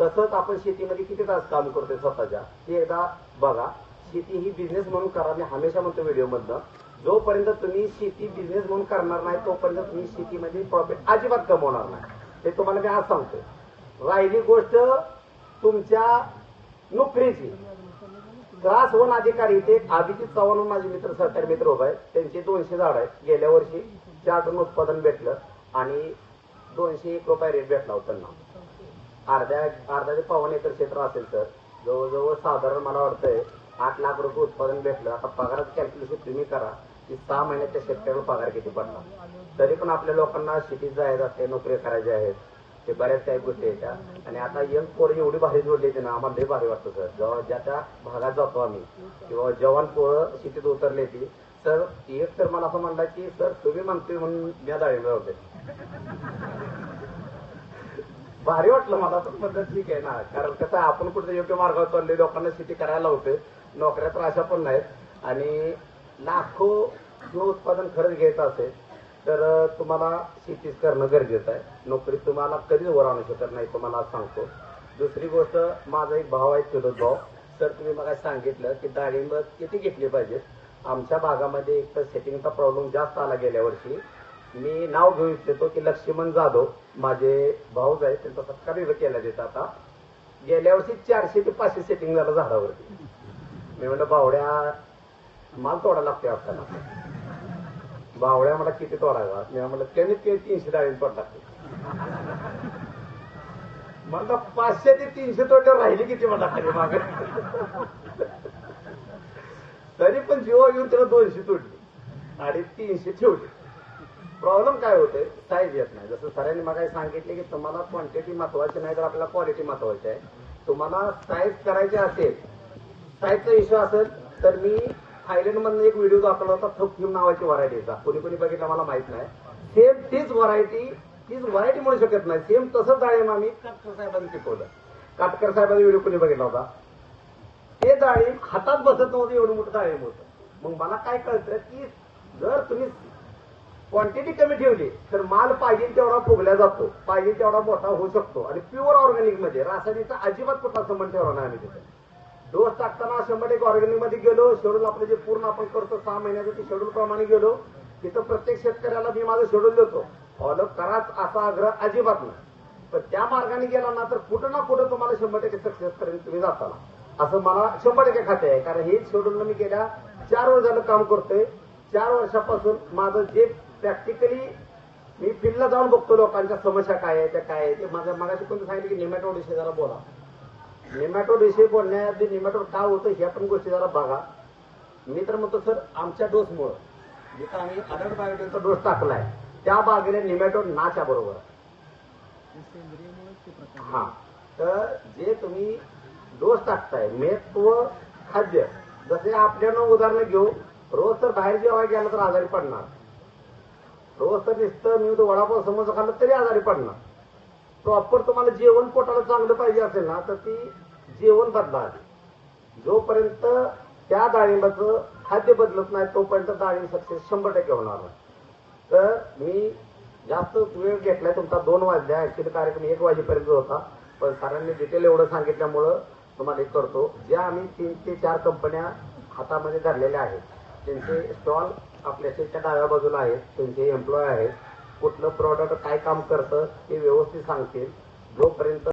तसंच आपण शेतीमध्ये किती तास काम करतोय स्वतःच्या? ते एकदा बघा. शेती ही बिझनेस म्हणून करा. मी हमेशा म्हणतो व्हिडिओमधनं. जोपर्यंत तुम्ही शेती बिझनेस म्हणून करणार नाही तोपर्यंत तुम्ही शेतीमध्ये प्रॉफिट अजिबात कमवणार नाही. हे तुम्हाला मी आज सांगतोय. राहिली गोष्ट तुमच्या नोकरीची. त्रास वन अधिकारी ते अभिजित चव्हाण म्हणून माझे मित्र सहकारी मित्र उभे आहेत. त्यांचे दोनशे झाड आहेत. गेल्या वर्षी चार टन उत्पादन भेटलं आणि दोनशे एक रुपये रेट भेटला होता त्यांना. अर्ध्या अर्धा ते पावन एकर क्षेत्र असेल तर जवळजवळ साधारण मला वाटतंय आठ लाख रुपये उत्पादन भेटलं. आता पगाराचं कॅल्क्युलेशन तुम्ही करा की सहा महिन्याच्या शेतकऱ्याला पगार किती पडला तरी पण आपल्या लोकांना शेतीत जायचं असते नोकरी करायच्या आहेत. ते बऱ्याच काही गोष्टी येतात आणि आता यंग पोरं एवढी भारी जोडली ना आम्हाला लई भारी वाटतं सर जेव्हा ज्या त्या भागात जातो आम्ही किंवा जवान पोरं शेतीत उतरले ती सर एक तर मला असं म्हणला की सर तुम्ही म्हणतोय म्हणून मी डाळिंब होते भारी वाटलं मला पण म्हणलं ठीक आहे ना. कारण कसं आहे, आपण कुठे योग्य मार्गावर चालले लोकांना शेती करायला होते नोकऱ्या तर अशा पण नाहीत. आणि लाखो जो उत्पादन खरंच घ्यायचं असेल तर तुम्हाला शेतीच करणं गरजेचं आहे. नोकरी तुम्हाला कधीच वर आणू शकत नाही तुम्हाला सांगतो. दुसरी गोष्ट माझा एक भाव आहे चुलत भाव सर तुम्ही मला सांगितलं की डाळिंब किती घेतली पाहिजेत आमच्या भागामध्ये एक तर सेटिंगचा प्रॉब्लेम जास्त आला गेल्या वर्षी. मी नाव घेऊ इच्छितो की लक्ष्मण जाधव माझे भाऊज आहेत त्यांचा सत्कार इथं केला देत आता. गेल्या वर्षी चारशे ते पाचशे सेटिंग झालं झाडावरती. मी म्हणलं बावड्या माल तोडा लागते आपल्याला बावड्या मला किती तोडायला? मी म्हणलं कमीत कमी तीनशे डाळी तोड लागते म्हणलं पाचशे ते तीनशे तोडल्यावर राहिली किती मला खाली माग? तरी पण जीवा घेऊन त्याला दोनशे तोडली आणि तीनशे ठेवली. प्रॉब्लेम काय होते? साईज येत नाही. जसं सरांनी मला सांगितले की तुम्हाला क्वांटिटी महत्वाची नाही तर आपल्याला क्वालिटी महत्वाची आहे. तुम्हाला साईज करायची असेल साईजचा इश्यू असेल तर मी थायलंड मधून एक व्हिडिओ दाखवला होता थोक्यूम नावाची व्हरायटीचा कोणी कोणी बघितला मला माहीत नाही. सेम तीच व्हरायटी तीच व्हरायटी म्हणू शकत नाही. सेम तसंच डाळिंब आम्ही काटकर साहेबांनी शिकवलं. काटकर साहेबांचा व्हिडिओ कोणी बघितला होता? ते डाळिंब हातात बसत नव्हतं एवढं मोठं डाळिंब होतं. मग मला काय कळतं की जर तुम्ही क्वांटिटी कमी ठेवली तर माल पाहिजे तेवढा फुगला जातो. पाहिजे तेवढा मोठा होऊ शकतो. आणि प्युअर ऑर्गॅनिकमध्ये रासायनिकचा अजिबात कुठला संबंध ठेवला नाही आम्ही तिथे. डोस टाकताना शंभर एक ऑर्गॅनिकमध्ये गेलो शेड्यूल आपलं जे पूर्ण आपण करतो सहा महिन्याचं ते शेड्यूल प्रमाणे गेलो तिथं प्रत्येक शेतकऱ्याला मी माझं शेड्यूल देतो. फॉलो कराच असा आग्रह अजिबात नाही. पण त्या मार्गाने गेला ना तर कुठं ना कुठं तुम्हाला शंभर टक्के सक्सेस पर्यंत तुम्ही जाताना. असं मला शंभर टक्के खाते आहे. कारण हेच शेड्यूल मी गेल्या चार वर्ष झालं काम करतोय. चार वर्षापासून माझं जे प्रॅक्टिकली मी फिल्डला जाऊन बघतो लोकांच्या समस्या काय आहे त्या काय आहे ते माझ्या मागाशी कोणी सांगितलं की निमॅटोड विषयी जरा बोला. निमॅटोड विषयी बोलण्याआधी निमॅटोड का होतं ह्या पण गोष्टी जरा बघा. मी तर म्हणतो सर आमच्या डोसमुळं जिथं आम्ही अडल्ट बायोटेकचा डोस टाकलाय त्या बागेला निमॅटोड नाच्या बरोबर. हा. तर जे तुम्ही डोस टाकताय मेप व खाद्य जसे आपल्यानं उदाहरणं घेऊ रोज तर बाहेर जेव्हा गेला तर आजारी पडणार. रोज तर दिसतं मी तो वडापाव समोसा खाल्लं तरी आजारी पडणार. प्रॉपर तुम्हाला जेवण पोटाला चांगलं पाहिजे असेल ना तर ती जेवण बदला आधी. जोपर्यंत त्या डाळिंबाचं खाद्य बदलत नाही तोपर्यंत डाळिंब सक्सेस शंभर टक्के होणार नाही. तर मी जास्त वेळ घेतलाय तुमचा दोन वाजल्या ऍक्च्युली कार्यक्रम एक वाजेपर्यंत होता. पण सरांनी डिटेल एवढं सांगितल्यामुळं तुम्हाला एक करतो. ज्या आम्ही तीन ते चार कंपन्या हातामध्ये धरलेल्या आहेत त्यांचे स्टॉल आपल्या शेतच्या डाव्या बाजूला आहेत. त्यांचे एम्प्लॉय आहेत. कुठलं प्रॉडक्ट काय काम करतं ते व्यवस्थित सांगतील. जोपर्यंत